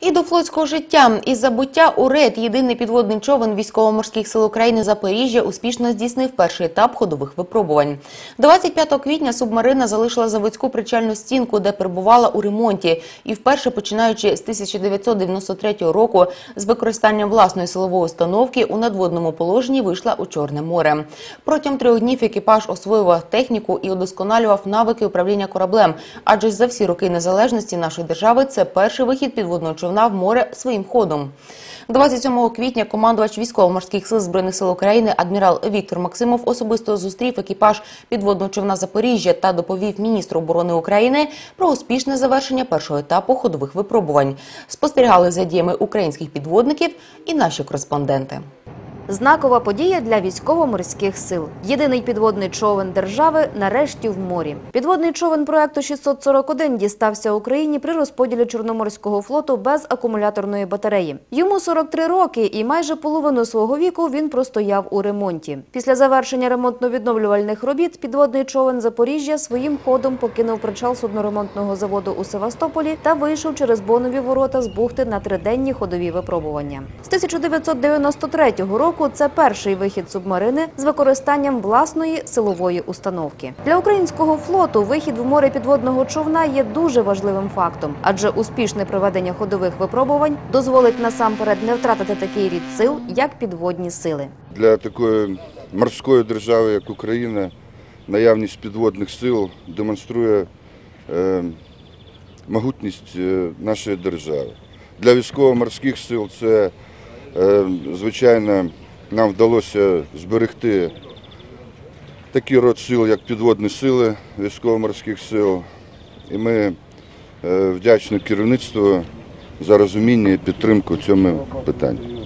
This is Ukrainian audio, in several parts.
І до флотського життя із забуття у рейд єдиний підводний човен військово-морських сил України Запоріжжя успішно здійснив перший етап ходових випробувань. 25 квітня субмарина залишила заводську причальну стінку, де перебувала у ремонті, і вперше починаючи з 1993 року з використанням власної силової установки у надводному положенні вийшла у Чорне море. Протягом трьох днів екіпаж освоював техніку і удосконалював навики управління кораблем, адже за всі роки незалежності нашої держави це перший вихід підводного човна в море своїм ходом. 27 квітня командувач військово-морських сил збройних сил України адмірал Віктор Максимов особисто зустрів екіпаж підводного човна Запоріжжя та доповів міністру оборони України про успішне завершення першого етапу ходових випробувань. Спостерігали за діями українських підводників і наші кореспонденти. Знакова подія для військово-морських сил. Єдиний підводний човен держави нарешті в морі. Підводний човен проекту 641 дістався Україні при розподілі Чорноморського флоту без акумуляторної батареї. Йому 43 роки, і майже половину свого віку він простояв у ремонті. Після завершення ремонтно-відновлювальних робіт підводний човен Запоріжжя своїм ходом покинув причал судноремонтного заводу у Севастополі та вийшов через бонові ворота з бухти на триденні ходові випробування. З 1993 року це перший вихід субмарини з використанням власної силової установки. Для українського флоту вихід в море підводного човна є дуже важливим фактом, адже успішне проведення ходових випробувань дозволить насамперед не втратити такий рід сил, як підводні сили. Для такої морської держави, як Україна, наявність підводних сил демонструє е, могутність е, нашої держави. Для військово-морських сил це, е, звичайно, нам вдалося зберегти такий род сил, як підводні сили військово-морських сил. І ми е, вдячні керівництву за розуміння і підтримку в цьому питанні.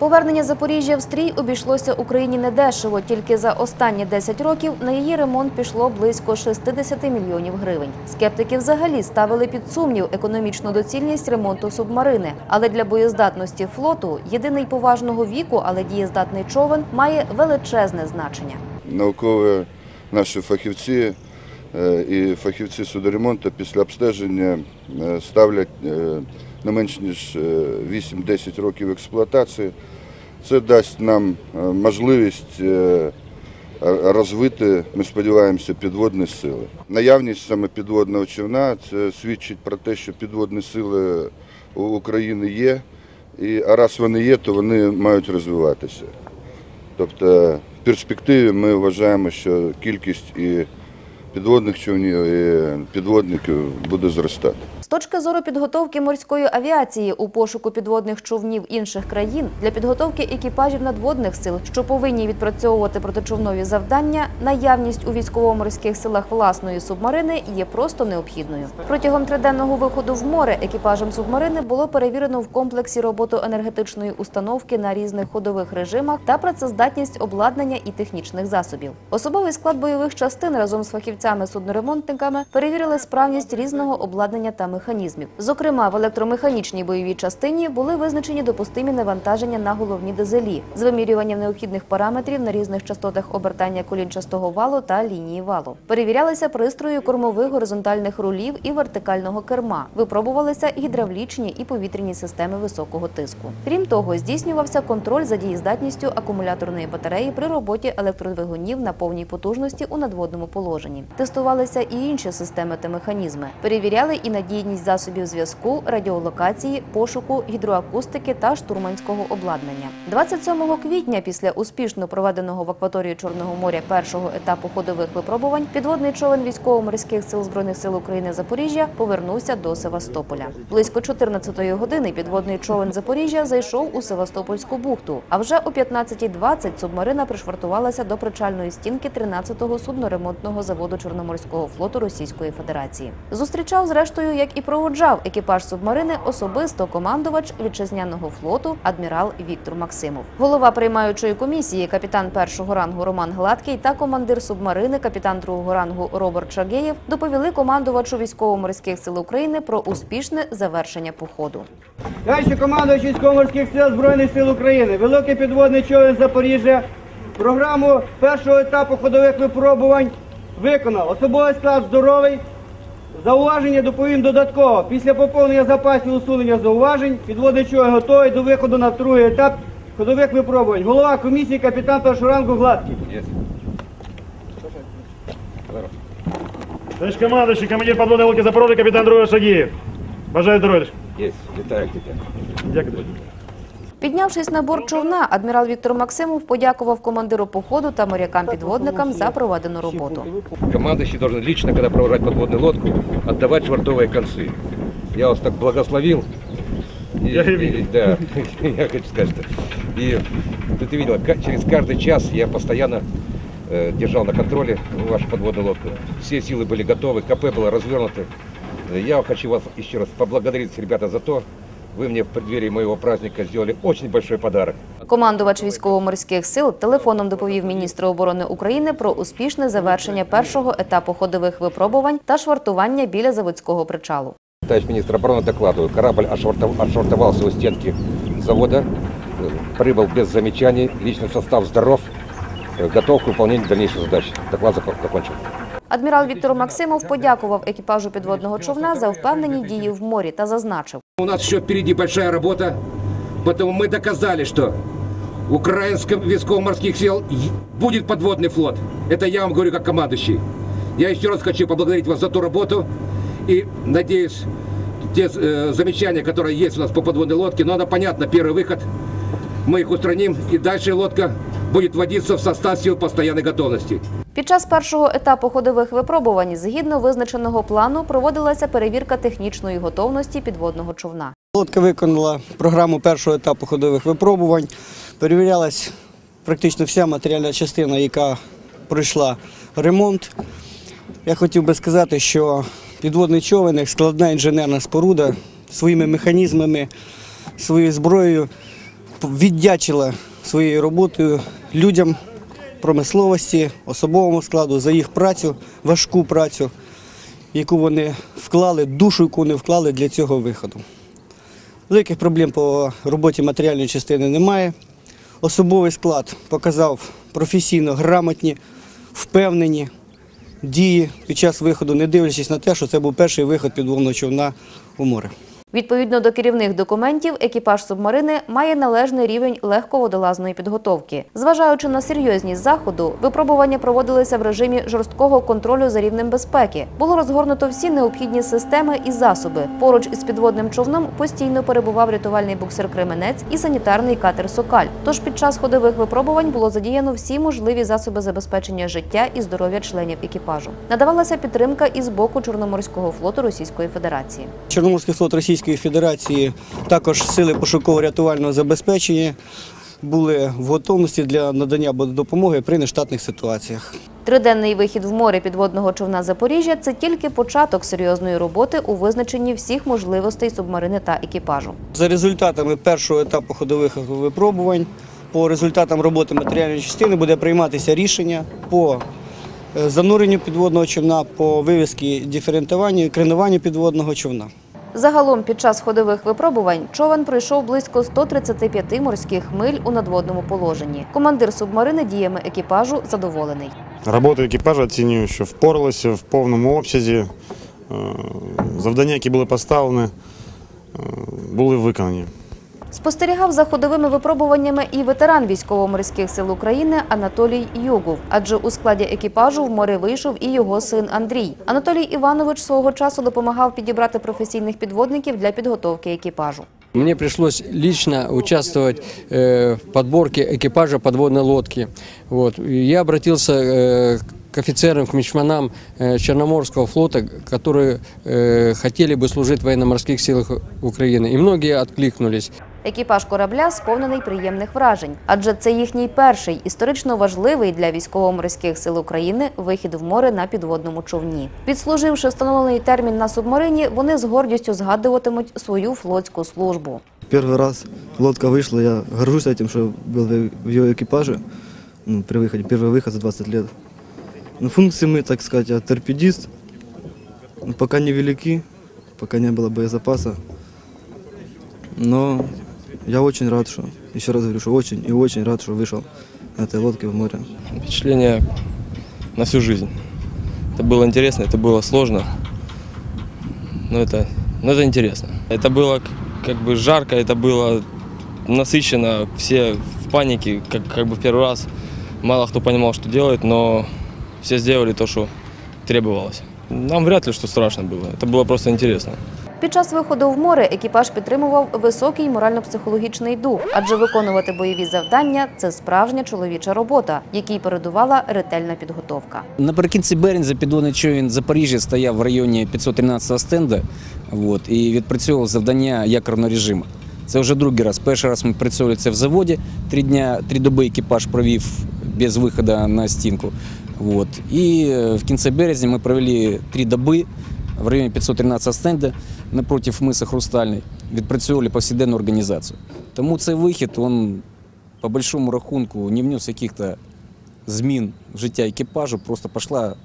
Повернення Запоріжжя в стрій обійшлося Україні недешево. Тільки за останні 10 років на її ремонт пішло близько 60 мільйонів гривень. Скептики взагалі ставили під сумнів економічну доцільність ремонту субмарини. Але для боєздатності флоту єдиний поважного віку, але дієздатний човен має величезне значення. Наукові наші фахівці і фахівці судоремонту після обстеження е, ставлять е, не менш ніж е, 8-10 років експлуатації. Це дасть нам е, можливість е, розвити, ми сподіваємося, підводні сили. Наявність саме підводного човна це свідчить про те, що підводні сили у України є, і а раз вони є, то вони мають розвиватися. Тобто в перспективі ми вважаємо, що кількість і підводних човнів, і підводників буде зростати. З точки зору підготовки морської авіації у пошуку підводних човнів інших країн для підготовки екіпажів надводних сил, що повинні відпрацьовувати протичовнові завдання, наявність у військово-морських силах власної субмарини є просто необхідною. Протягом триденного виходу в море екіпажем субмарини було перевірено в комплексі роботу енергетичної установки на різних ходових режимах та працездатність обладнання і технічних засобів. Особовий склад бойових частин разом з фахівцями-судноремонтниками перевірили справність різного обладнання та механізмів. Зокрема, в електромеханічній бойовій частині були визначені допустимі навантаження на головні дизелі з вимірюванням необхідних параметрів на різних частотах обертання колінчастого валу та лінії валу. Перевірялися пристрої кормових горизонтальних рулів і вертикального керма. Випробувалися гідравлічні і повітряні системи високого тиску. Крім того, здійснювався контроль за дієздатністю акумуляторної батареї при роботі електродвигунів на повній потужності у надводному положенні. Тестувалися і інші системи та механізми. Перевіряли і надійність засобів зв'язку, радіолокації, пошуку, гідроакустики та штурманського обладнання. 27 квітня, після успішно проведеного в акваторії Чорного моря першого етапу ходових випробувань, підводний човен військово-морських сил збройних сил України Запоріжжя повернувся до Севастополя. Близько 14-ї години підводний човен Запоріжжя зайшов у Севастопольську бухту. А вже о 15.20 субмарина пришвартувалася до причальної стінки 13-го судноремонтного заводу Чорноморського флоту Російської Федерації. Зустрічав зрештою, як і проводжав екіпаж субмарини особисто командувач вітчизняного флоту адмірал Віктор Максимов. Голова приймаючої комісії, капітан першого рангу Роман Гладкий та командир субмарини, капітан другого рангу Роберт Шагеєв доповіли командувачу військово-морських сил України про успішне завершення походу. Далі командуючий військово-морських сил Збройних сил України, великий підводний човен Запоріжжя, програму першого етапу ходових випробувань виконав. Особовий склад здоровий, Зауваження доповім додатково. Після поповнення запасів усунення зауважень підводний човен готовий до виходу на другий етап ходових випробувань. Голова комісії капітан першого ранку Гладкий. Товарищ командующий, командир подводной лодки Запорожья, капитан Друга Шагиев. Бажаю здоров'я. Есть, летаю к. Дякую. Піднявшись на борт човна, адмірал Віктор Максимов подякував командиру походу та морякам-підводникам за проведену роботу. Командующий должен лично, когда провожать подводную лодку, отдавать швартовые концы. Я вас так благословил. И- Я и и- видел. да, я хочу сказать, что и ты, ты видела, ка- через каждый час я постоянно э, держал на контроле вашу подводную лодку. Все силы были готовы, КП было развернуто. Э, Я хочу вас еще раз поблагодарить, ребята, за то, вы мне в преддверии моего праздника сделали очень большой подарок. Командувач військово-морських сил телефоном доповів міністру оборони України про успішне завершення першого етапу ходових випробувань та швартування біля заводського причалу. Товарищ министр обороны, докладываю. Корабль отшвартов- отшвартовался у стенки завода, э, прибыл без замечаний, личный состав здоров, э, готов к выполнению дальнейших задач. Доклад зак- закончен. Адмірал Віктор Максимов подякував екіпажу підводного човна за впевнені дії в морі та зазначив, У нас еще впереди большая работа, поэтому мы доказали, что украинском військово-морских сил будет подводный флот. Это я вам говорю как командующий. Я еще раз хочу поблагодарить вас за ту работу и надеюсь, те э, замечания, которые есть у нас по подводной лодке, но она понятно, первый выход, мы их устраним, и дальше лодка будет вводиться в состав сил постоянной готовности. Під час першого етапу ходових випробувань, згідно визначеного плану, проводилася перевірка технічної готовності підводного човна. Лодка виконала програму першого етапу ходових випробувань. Перевірялась практично вся матеріальна частина, яка пройшла ремонт. Я хотів би сказати, що підводний човен, як складна інженерна споруда, своїми механізмами, своєю зброєю віддячила своєю роботою людям промисловості, особовому складу за їх працю, важку працю, яку вони вклали, душу, яку вони вклали для цього виходу. Великих проблем по роботі матеріальної частини немає. Особовий склад показав професійно грамотні, впевнені дії під час виходу, не дивлячись на те, що це був перший виход підводного човна у море. Відповідно до керівних документів, екіпаж субмарини має належний рівень легководолазної підготовки. Зважаючи на серйозність заходу, випробування проводилися в режимі жорсткого контролю за рівнем безпеки. Було розгорнуто всі необхідні системи і засоби. Поруч із підводним човном постійно перебував рятувальний буксир Кременець і санітарний катер Сокаль. Тож під час ходових випробувань було задіяно всі можливі засоби забезпечення життя і здоров'я членів екіпажу. Надавалася підтримка і з боку Чорноморського флоту Російської Федерації. Чорноморський флот Російської Федерації, також сили пошуково-рятувального забезпечення були в готовності для надання допомоги при нештатних ситуаціях. Триденний вихід в море підводного човна Запоріжжя це тільки початок серйозної роботи у визначенні всіх можливостей субмарини та екіпажу. За результатами першого етапу ходових випробувань, по результатам роботи матеріальної частини буде прийматися рішення по е, зануренню підводного човна, по вивізці диферентуванню і кренуванню підводного човна. Загалом під час ходових випробувань човен пройшов близько 135 морських миль у надводному положенні. Командир субмарини діями екіпажу задоволений. Роботу екіпажу оцінюю, що впоралися в повному обсязі. Е, Завдання, які були поставлені, е, були виконані. Спостерігав за ходовими випробуваннями і ветеран військово-морських сил України Анатолій Югов, адже у складі екіпажу в море вийшов і його син Андрій. Анатолій Іванович свого часу допомагав підібрати професійних підводників для підготовки екіпажу. Мне пришлось лично участвовать э, в подборке экипажа подводной лодки. Вот. И Я обратился э, к офицерам, к мичманам э, Черноморского флота, которые э, хотели бы служить в военно-морских силах Украины. И многие откликнулись. Екіпаж корабля сповнений приємних вражень, адже це їхній перший історично важливий для військово-морських сил України вихід в море на підводному човні. Відслуживши встановлений термін на субмарині, вони з гордістю згадуватимуть свою флотську службу. Первый раз лодка вышла, я горжусь этим, что был в- в ее экипаже ну, при выходе, первый выход за 20 лет. Ну, функции мы, так сказать, а торпедист, ну, пока невелики, пока не было боезапаса. Но я очень рад, что, еще раз говорю, что очень и очень рад, что вышел на этой лодке в море. впечатление на всю жизнь. Это было интересно, это было сложно. но это, но это интересно. Это было как бы жарко, это было насыщенно, все в панике, как, как бы в первый раз. Мало кто понимал, что делает, но все сделали то, что требовалось. Нам вряд ли что страшно было, это было просто интересно. Під час виходу в море екіпаж підтримував високий морально-психологічний дух, адже виконувати бойові завдання це справжня чоловіча робота, якій передувала ретельна підготовка. Наприкінці березня підводний човен Запоріжжя стояв в районі 513 стенда от, і відпрацьовував завдання якорного режиму. Це вже другий раз. Перший раз ми працювали це в заводі. Три дня, три доби екіпаж провів без виходу на стінку. От. І е, в кінці березня ми провели три доби в районі 513 стенда напротив миса Хрустальний. Відпрацьовували повсякденну організацію. Тому цей вихід, він, по большому рахунку, не внес яких-то змін в життя екіпажу, просто пішла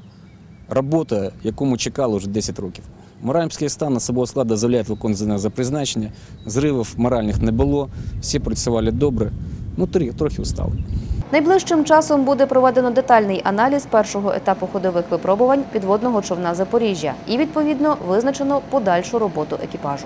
робота, яку ми чекали вже 10 років. Моральний стан особового складу дозволяє виконувати за призначення, зривів моральних не було, всі працювали добре, ну трохи устали. Найближчим часом буде проведено детальний аналіз першого етапу ходових випробувань підводного човна Запоріжжя і відповідно визначено подальшу роботу екіпажу.